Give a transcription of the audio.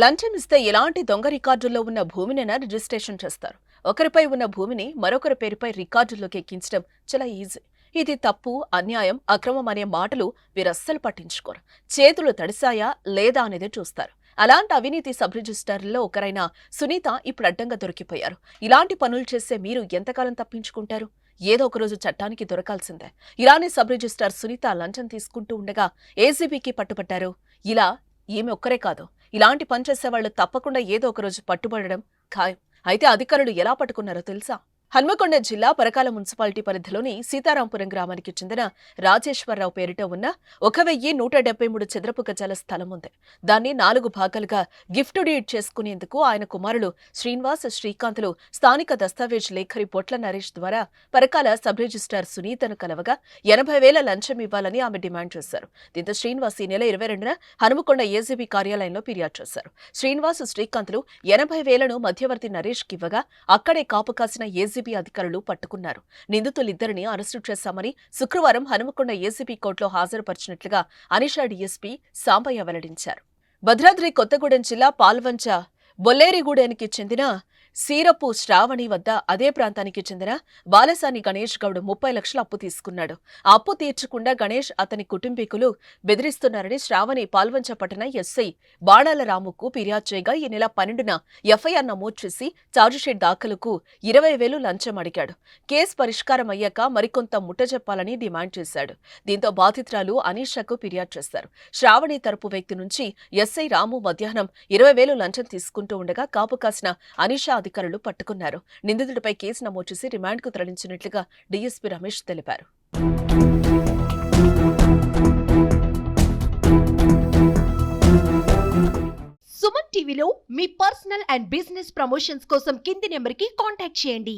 లంచం ఇస్తే ఎలాంటి దొంగ రికార్డుల్లో ఉన్న భూమినైనా రిజిస్ట్రేషన్ చేస్తారు. ఒకరిపై ఉన్న భూమిని మరొకరి పేరుపై రికార్డుల్లోకి ఎక్కించడం చాలా ఈజీ. ఇది తప్పు అన్యాయం అక్రమం అనే మాటలు వీరస్సలు పట్టించుకోరు. చేతులు తడిసాయా లేదా అనేది చూస్తారు. అలాంటి అవినీతి సబ్ రిజిస్టర్లో ఒకరైన సునీత ఇప్పుడు అడ్డంగా దొరికిపోయారు. ఇలాంటి పనులు చేస్తే మీరు ఎంతకాలం తప్పించుకుంటారు? ఏదో ఒక రోజు చట్టానికి దొరకాల్సిందే. ఇలానే సబ్ రిజిస్టార్ సునీత లంచం తీసుకుంటూ ఉండగా ఏసీబీకి పట్టుబట్టారు. ఇలా ఈమె ఒక్కరే కాదు. ఇలాంటి పని చేసే వాళ్ళు తప్పకుండా ఏదో ఒక రోజు పట్టుబడడం ఖాయం. అయితే అధికారులు ఎలా పట్టుకున్నారో తెలుసా? హన్మకొండ జిల్లా పరకాల మున్సిపాలిటీ పరిధిలోని సీతారాంపురం గ్రామానికి చెందిన రాజేశ్వరరావు పేరిట ఉన్న ఒక వెయ్యి నూట డెబ్బై మూడు చదరపు గజాల స్థలం ఉంది. దాన్ని నాలుగు భాగాలుగా గిఫ్ట్ డీడ్ చేసుకునేందుకు ఆయన కుమారులు శ్రీనివాస్ శ్రీకాంత్లు స్థానిక దస్తావేజ్ లేఖరి పొట్ల నరేష్ ద్వారా పరకాల సబ్ రిజిస్టార్ సునీతను కలవగా ఎనభై వేల లంచం ఇవ్వాలని ఆమె డిమాండ్ చేశారు. దీంతో శ్రీనివాస్ ఈ నెల ఇరవై రెండున హనుమకొండ ఏజీబీ కార్యాలయంలో ఫిర్యాదు చేశారు. శ్రీనివాస్ శ్రీకాంత్లు ఎనభై వేలను మధ్యవర్తి నరేష్ ఇవ్వగా అక్కడే కాపు కాసిన ఏసీబీ అధికారులు పట్టుకున్నారు. నిందితులిద్దరిని అరెస్టు చేశామని శుక్రవారం హనుమకొండ ఏసీబీ కోర్టులో హాజరుపరిచినట్లుగా అనిషా డీఎస్పీ సాంబయ్య వెల్లడించారు. భద్రాద్రి కొత్తగూడెం జిల్లా పాల్వంచ బొల్లేరిగూడెనికి చెందిన సీరపు శ్రావణి వద్ద అదే ప్రాంతానికి చెందిన బాలసాని గణేష్ గౌడ్ ముప్పై లక్షల అప్పు తీసుకున్నాడు. అప్పు తీర్చకుండా గణేష్ అతని కుటుంబీకులు బెదిరిస్తున్నారని శ్రావణి పాల్వంచ పట్టణ ఎస్ఐ బాణాల రాముకు ఫిర్యాదు చేయగా ఈ నెల పన్నెండున ఎఫ్ఐఆర్ నమోదు చేసి ఛార్జిషీట్ దాఖలుకు ఇరవై వేలు లంచం అడిగాడు. కేసు పరిష్కారం అయ్యాక మరికొంత ముట్టజెప్పాలని డిమాండ్ చేశాడు. దీంతో బాధితురాలు అనీషకు ఫిర్యాదు చేశారు. శ్రావణి తరపు వ్యక్తి నుంచి ఎస్ఐ రాము మధ్యాహ్నం ఇరవై వేలు లంచం తీసుకుంటూ ఉండగా కాపు కాసిన అనీషా అధికారులు పట్టుకున్నారు. నిందితుడిపై కేసు నమోదు చేసి రిమాండ్కు తరలించినట్లుగా డీఎస్పీ రమేష్ తెలిపారు. సుమన్ టీవీలో మీ పర్సనల్ అండ్ బిజినెస్ ప్రమోషన్స్ కోసం కింది నెంబర్కి కాంటాక్ట్ చేయండి.